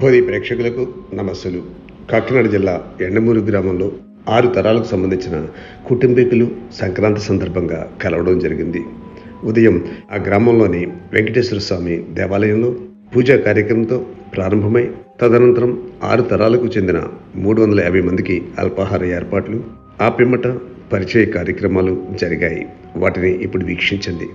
బోధి ప్రేక్షకులకు నమస్సులు. కాకినాడ జిల్లా ఎండమూరు గ్రామంలో ఆరు తరాలకు సంబంధించిన కుటుంబీకులు సంక్రాంతి సందర్భంగా కలవడం జరిగింది. ఉదయం ఆ గ్రామంలోని వెంకటేశ్వర స్వామి దేవాలయంలో పూజా కార్యక్రమంతో ప్రారంభమై తదనంతరం ఆరు తరాలకు చెందిన మూడు వందల యాభై మందికి అల్పాహార ఏర్పాట్లు ఆ పిమ్మట పరిచయ కార్యక్రమాలు జరిగాయి. వాటిని ఇప్పుడు వీక్షించండి.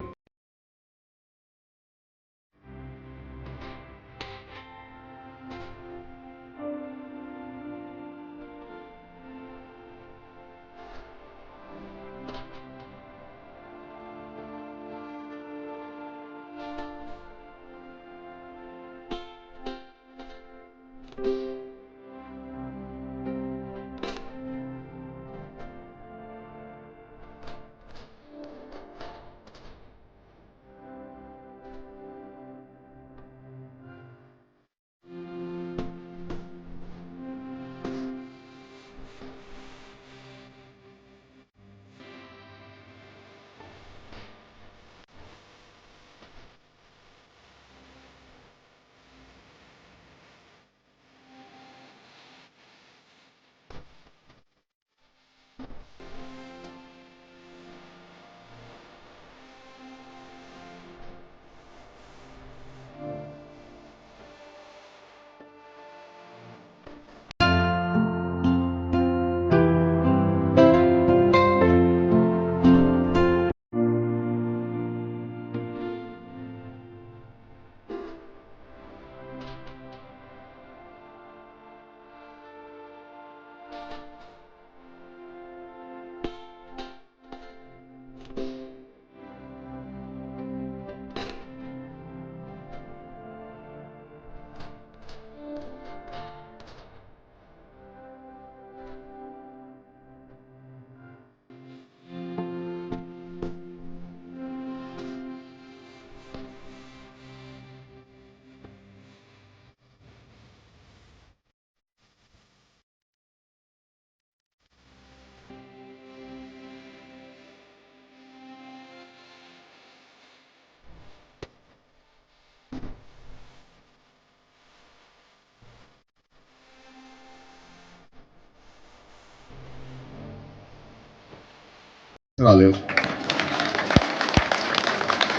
రాలేవు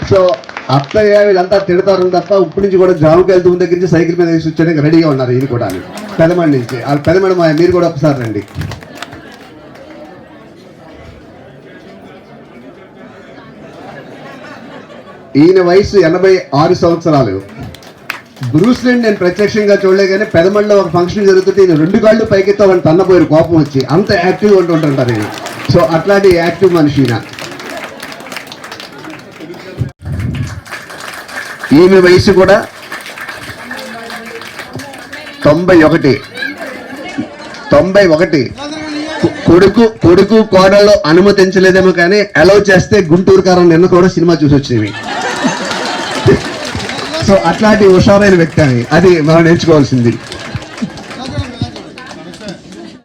సో అత్తయ్య వీళ్ళంతా తిడతారు తప్ప ఇప్పటి నుంచి కూడా జాముకాయలు వెళ్తూ దగ్గర నుంచి సైకిల్ మీద వేసి వచ్చాడానికి రెడీగా ఉన్నారు ఇది కూడా పెదమడి నుంచి. ఆ పెదమడి మా- మీరు కూడా ఒకసారి రండి. ఈయన వయసు ఎనభై ఆరు సంవత్సరాలు. బ్రూస్ లీని నేను ప్రత్యక్షంగా చూడలే కానీ పెదమడిలో ఒక ఫంక్షన్ జరుగుతుంటే ఈయన రెండు కాళ్ళు పైకెత్తా వాడిని తన్నపోయారు కోపం వచ్చి అంత యాక్టివ్గా ఉంటుంటారు ఈయన. సో అట్లాంటి యాక్టివ్ మనిషి ఈమె వయసు కూడా తొంభై ఒకటి. తొంభై ఒకటి. కొడుకు కొడుకు కోడల్లో అనుమతించలేదేమో కానీ అలౌ చేస్తే గుంటూరు కారం నిన్న కూడా సినిమా చూసి వచ్చినవి సో అట్లాంటి హుషారైన వ్యక్తి అని అది మనం నేర్చుకోవాల్సింది.